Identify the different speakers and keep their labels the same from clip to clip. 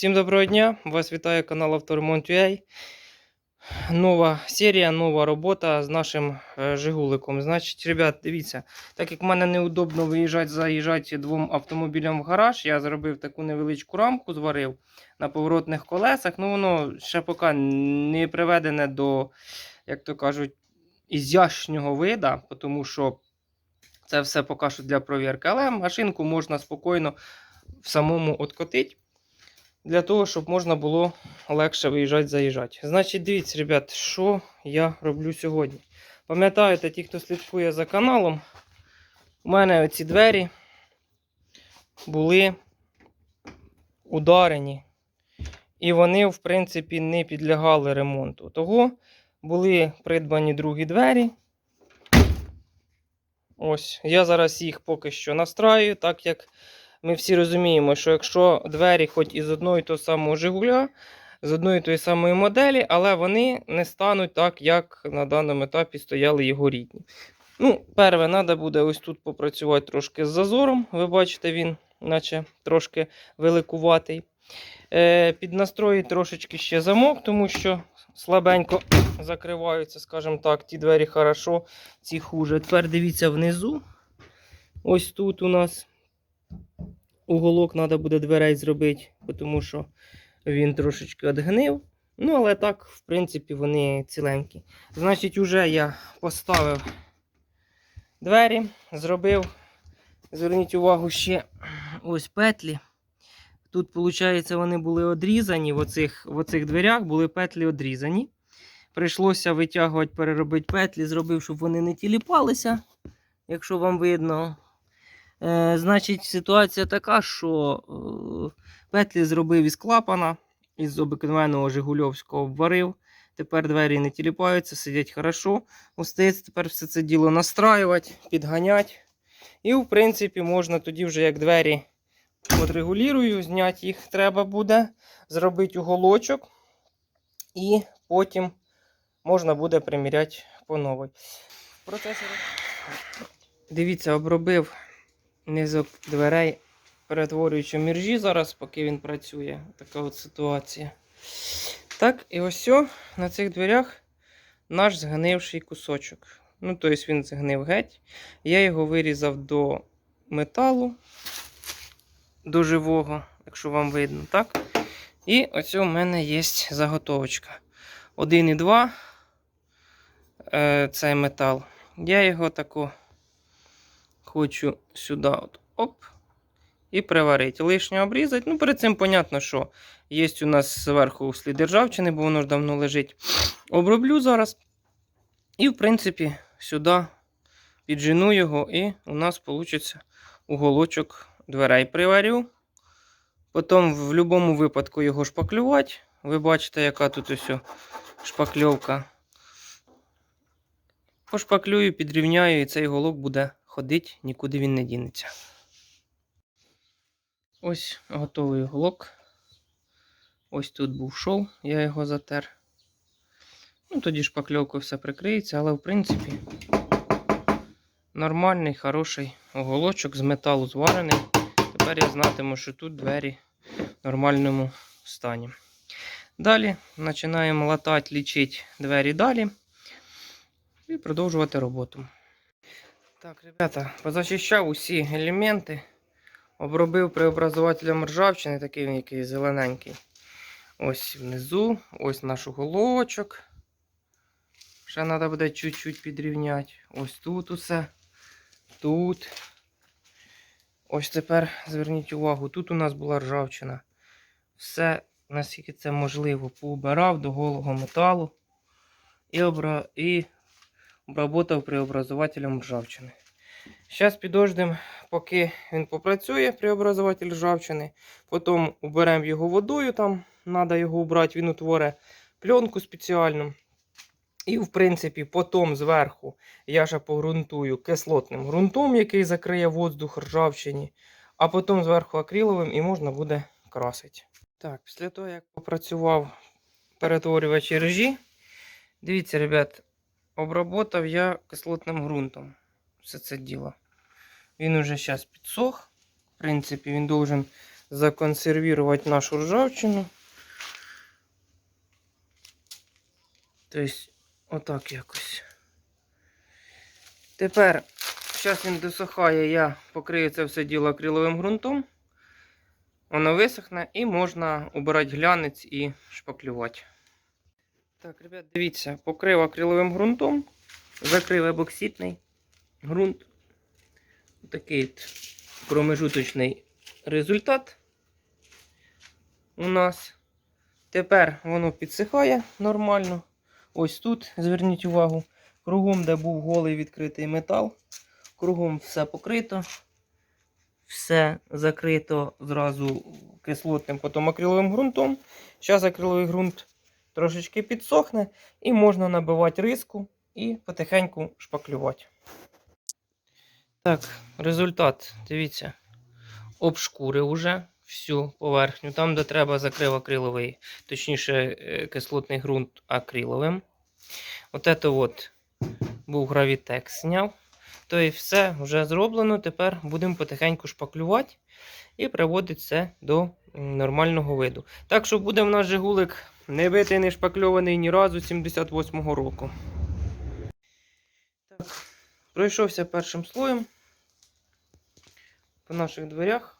Speaker 1: Всім доброго дня! Вас вітає канал Авторемонт.ua. Нова серія, нова робота з нашим е, Жигуликом. Значить, ребят, дивіться, так як в мене неудобно виїжджати, заїжджати двом автомобілям в гараж, я зробив таку невеличку рамку, зварив на поворотних колесах. Ну, воно ще поки не приведене до, як то кажуть, ізящного вида, тому що це все поки що для провірки. Але машинку можна спокійно в самому откотити для того, щоб можна було легше виїжджати, заїжджати. Значить, дивіться, ребят, що я роблю сьогодні. Пам'ятаєте, ті, хто слідкує за каналом, у мене оці двері були ударені. І вони, в принципі, не підлягали ремонту. Того були придбані другі двері. Ось, я зараз їх поки що настраю, так як ми всі розуміємо, що якщо двері хоч із одного і того самого Жигуля, з одної тої самої моделі, але вони не стануть так, як на даному етапі стояли його рідні. Ну, перше, треба буде ось тут попрацювати трошки з зазором. Ви бачите, він наче трошки великуватий. Е, піднастроїть трошечки ще замок, тому що слабенько закриваються, скажімо так, ті двері хорошо, ці хуже. Тепер дивіться внизу. Ось тут у нас уголок треба буде дверей зробити, тому що він трошечки відгнив. Ну, але так, в принципі, вони ціленькі. Значить, уже я поставив двері, зробив. Зверніть увагу ще ось петлі. Тут, виходить, вони були одрізані. В оцих, в оцих дверях були петлі одрізані. Прийшлося витягувати, переробити петлі, зробив, щоб вони не тіліпалися, якщо вам видно. Е, значить, ситуація така, що е, петлі зробив із клапана, із обикновеного Жигульовського обварив. Тепер двері не тіліпаються, сидять хорошо. Остається тепер все це діло настраювати, підганяти. І, в принципі, можна тоді вже як двері отрегулюю, зняти їх треба буде, зробити уголочок. І потім можна буде приміряти по новій. В процесі... Дивіться, обробив низок дверей, перетворюючи міржі зараз, поки він працює. Така от ситуація. Так, і ось о, на цих дверях наш згнивший кусочок. Ну, тобто він згнив геть. Я його вирізав до металу, до живого, якщо вам видно, так? І ось у мене є заготовочка. 1,2 е, цей метал. Я його тако хочу сюди от, оп, і приварити. Лишнє обрізати. Ну, перед цим, понятно, що є у нас зверху слід ржавчини, бо воно ж давно лежить. Оброблю зараз. І, в принципі, сюди піджену його, і у нас вийде уголочок дверей приварю. Потім, в будь-якому випадку, його шпаклювати. Ви бачите, яка тут ось шпакльовка. Пошпаклюю, підрівняю, і цей голок буде ходити, нікуди він не дінеться. Ось готовий голок. Ось тут був шов, я його затер. Ну, тоді шпакльовкою все прикриється, але в принципі нормальний, хороший оголочок з металу зварений. Тепер я знатиму, що тут двері в нормальному стані. Далі починаємо латати, лічити двері далі і продовжувати роботу. Так, ребята, позачищав усі елементи. Обробив преобразувателем ржавчини, такий він який зелененький. Ось внизу, ось наш уголочок. Ще треба буде чуть-чуть підрівняти. Ось тут усе. Тут. Ось тепер зверніть увагу, тут у нас була ржавчина. Все, наскільки це можливо, поубирав до голого металу і, обра... і обработав преобразувателем ржавчини. Зараз підождемо, поки він попрацює преобразуватель ржавчини. Потім уберемо його водою, там треба його убрати, він утворить пленку спеціальну. І, в принципі, потім зверху я ще погрунтую кислотним ґрунтом, який закриє воздух ржавчині, а потім зверху акриловим і можна буде красити. Так, після того, як попрацював перетворювач режі, дивіться, ребят, обработав я кислотним ґрунтом все це діло. Він уже зараз підсох. В принципі, він должен законсервувати нашу ржавчину. Тобто, отак якось. Тепер, зараз він досихає, я покрию це все діло акриловим ґрунтом. Воно висохне і можна обирати глянець і шпаклювати. Так, ребят, дивіться, покрив акриловим ґрунтом, закрив ебокситний ґрунт. Такий промежуточний результат у нас. Тепер воно підсихає нормально. Ось тут, зверніть увагу, кругом, де був голий відкритий метал, кругом все покрито, все закрито зразу кислотним, потім акриловим ґрунтом. Зараз акриловий ґрунт трошечки підсохне і можна набивати риску і потихеньку шпаклювати. Так, результат, дивіться, обшкурив уже всю поверхню. Там, де треба, закрив акриловий, точніше, е, кислотний ґрунт акриловим. От це от був гравітекс зняв. То і все вже зроблено. Тепер будемо потихеньку шпаклювати і приводити це до нормального виду. Так що буде в нас Жигулик не битий, не шпакльований ні разу з 78-го року. Так, пройшовся першим слоєм по наших дверях.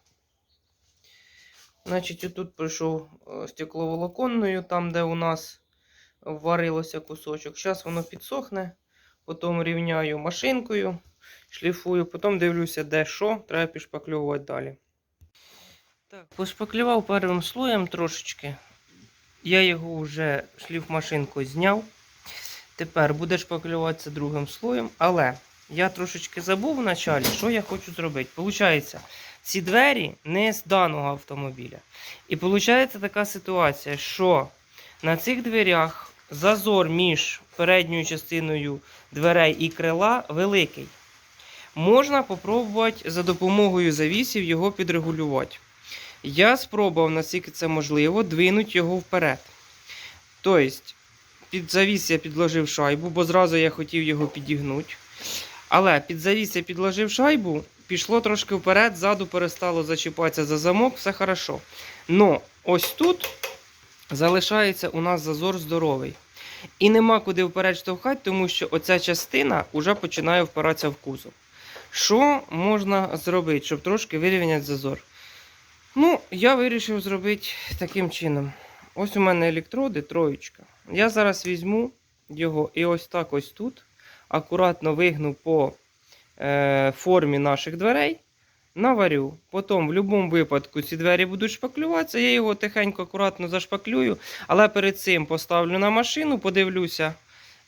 Speaker 1: Значить, отут пройшов е, стекловолоконною, там, де у нас варилося кусочок. Зараз воно підсохне, потім рівняю машинкою, шліфую, потім дивлюся, де що, треба підшпакльовувати далі. Так, пошпаклював першим слоєм трошечки. Я його вже шліфмашинкою зняв. Тепер буде шпаклюватися другим слоєм, але я трошечки забув в началі, що я хочу зробити. Получається, ці двері не з даного автомобіля. І виходить така ситуація, що на цих дверях зазор між передньою частиною дверей і крила великий. Можна спробувати за допомогою завісів його підрегулювати. Я спробував, наскільки це можливо, двинути його вперед. Тобто, під завіс я підложив шайбу, бо зразу я хотів його підігнути. Але під завіс я підложив шайбу, пішло трошки вперед, ззаду перестало зачіпатися за замок, все хорошо. Но ось тут залишається у нас зазор здоровий. І нема куди вперед штовхати, тому що оця частина вже починає впиратися в кузов. Що можна зробити, щоб трошки вирівняти зазор? Ну, я вирішив зробити таким чином. Ось у мене електроди, троєчка. Я зараз візьму його і ось так ось тут. Акуратно вигну по е, формі наших дверей. Наварю. Потім, в будь-якому випадку, ці двері будуть шпаклюватися. Я його тихенько, акуратно зашпаклюю. Але перед цим поставлю на машину, подивлюся,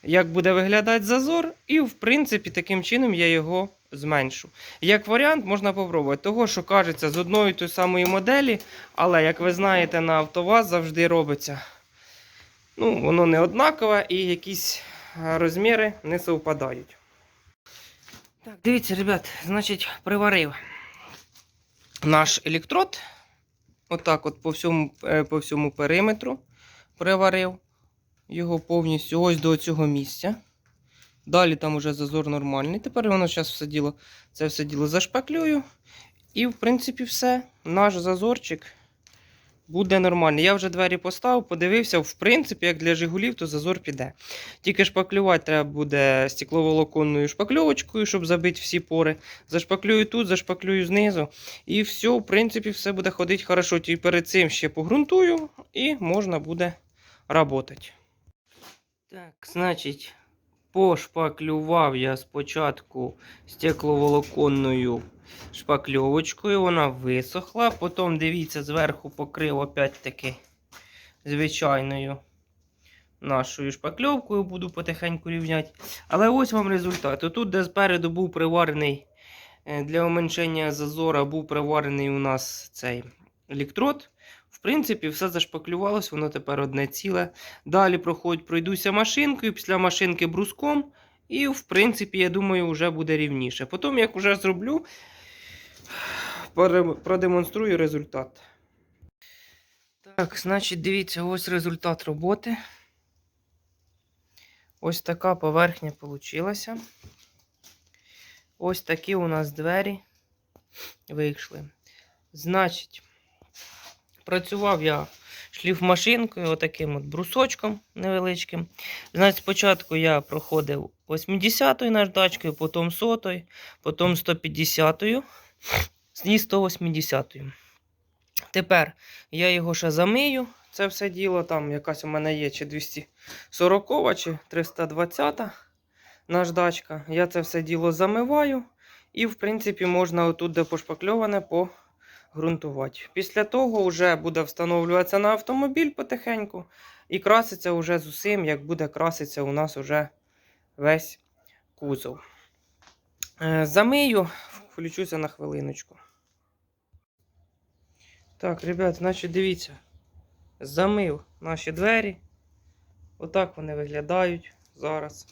Speaker 1: як буде виглядати зазор. І, в принципі, таким чином я його зменшу. Як варіант, можна попробувати. Того, що кажеться з одної тої самої моделі, але, як ви знаєте, на АвтоВАЗ завжди робиться. Ну, воно не однакове і якісь е, розміри не совпадають. Так, дивіться, ребят, значить, приварив наш електрод. Отак от по всьому, е, по всьому периметру приварив його повністю ось до цього місця. Далі там уже зазор нормальний. Тепер воно зараз все діло, це все діло зашпаклюю. І, в принципі, все. Наш зазорчик буде нормальний. Я вже двері поставив, подивився, в принципі, як для Жигулів, то зазор піде. Тільки шпаклювати треба буде стекловолоконною шпакльовочкою, щоб забити всі пори. Зашпаклюю тут, зашпаклюю знизу. І все, в принципі, все буде ходити хорошо. Тільки перед цим ще погрунтую і можна буде працювати. Так, значить, пошпаклював я спочатку стекловолоконною шпакльовочкою, вона висохла. Потім, дивіться, зверху покрив опять-таки звичайною нашою шпакльовкою, буду потихеньку рівняти. Але ось вам результат. Тут, де спереду був приварений е, для уменшення зазора, був приварений у нас цей електрод. Принципі, все зашпаклювалось, воно тепер одне ціле. Далі проходь, пройдуся машинкою, після машинки бруском. І, в принципі, я думаю, вже буде рівніше. Потім, як вже зроблю, продемонструю результат. Так, значить, дивіться, ось результат роботи. Ось така поверхня вийшла. Ось такі у нас двері вийшли. Значить, Працював я шліфмашинкою, отаким от брусочком невеличким. Значить, спочатку я проходив 80-ю наждачкою, потім 100-ю, потім 150-ю, і 180-ю. Тепер я його ще замию. Це все діло. Там якась у мене є чи 240 чи 320 наждачка. Я це все діло замиваю. І, в принципі, можна отут, де пошпакльоване, погрунтувати. Після того вже буде встановлюватися на автомобіль потихеньку і краситься вже з усім, як буде краситься у нас уже весь кузов. Е, Замию, включуся на хвилиночку. Так, ребят, значить, дивіться. Замив наші двері. Отак вони виглядають зараз.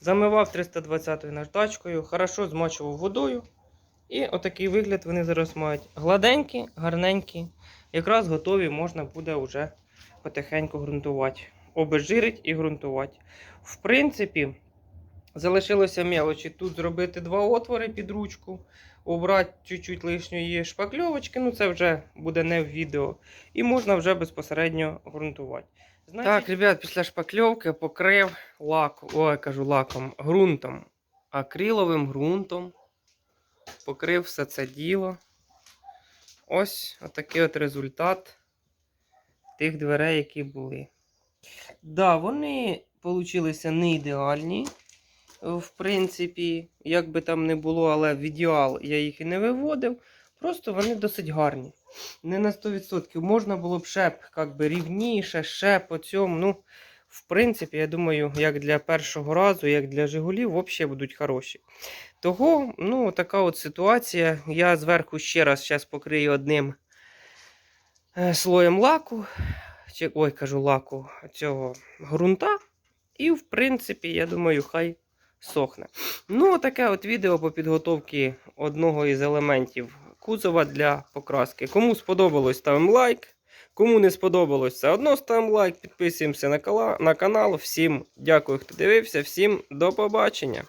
Speaker 1: Замивав 320 наждачкою, хорошо змочував водою. І отакий вигляд вони зараз мають. Гладенькі, гарненькі. Якраз готові можна буде вже потихеньку ґрунтувати. Обезжирить і ґрунтувати. В принципі, залишилося мелочі тут зробити два отвори під ручку, обрати чуть-чуть лишньої шпакльовочки, ну це вже буде не в відео. І можна вже безпосередньо ґрунтувати. Значить... Так, ребят, після шпакльовки покрив лаком, ой, кажу лаком, ґрунтом, акриловим ґрунтом. Покрив все це діло. Ось отакий от результат тих дверей, які були. Да, вони получилися не ідеальні. В принципі, як би там не було, але в ідеал я їх і не виводив. Просто вони досить гарні. Не на 100%. Можна було б ще як би, рівніше, ще по цьому. Ну, в принципі, я думаю, як для першого разу, як для Жигулів, взагалі будуть хороші. Того, ну, така от ситуація. Я зверху ще раз зараз покрию одним е, слоєм лаку. Чи, ой, кажу, лаку цього ґрунта. І, в принципі, я думаю, хай сохне. Ну, таке от відео по підготовці одного із елементів кузова для покраски. Кому сподобалось, ставимо лайк. Кому не сподобалось, все одно ставимо лайк, підписуємося на канал. Всім дякую, хто дивився, всім до побачення.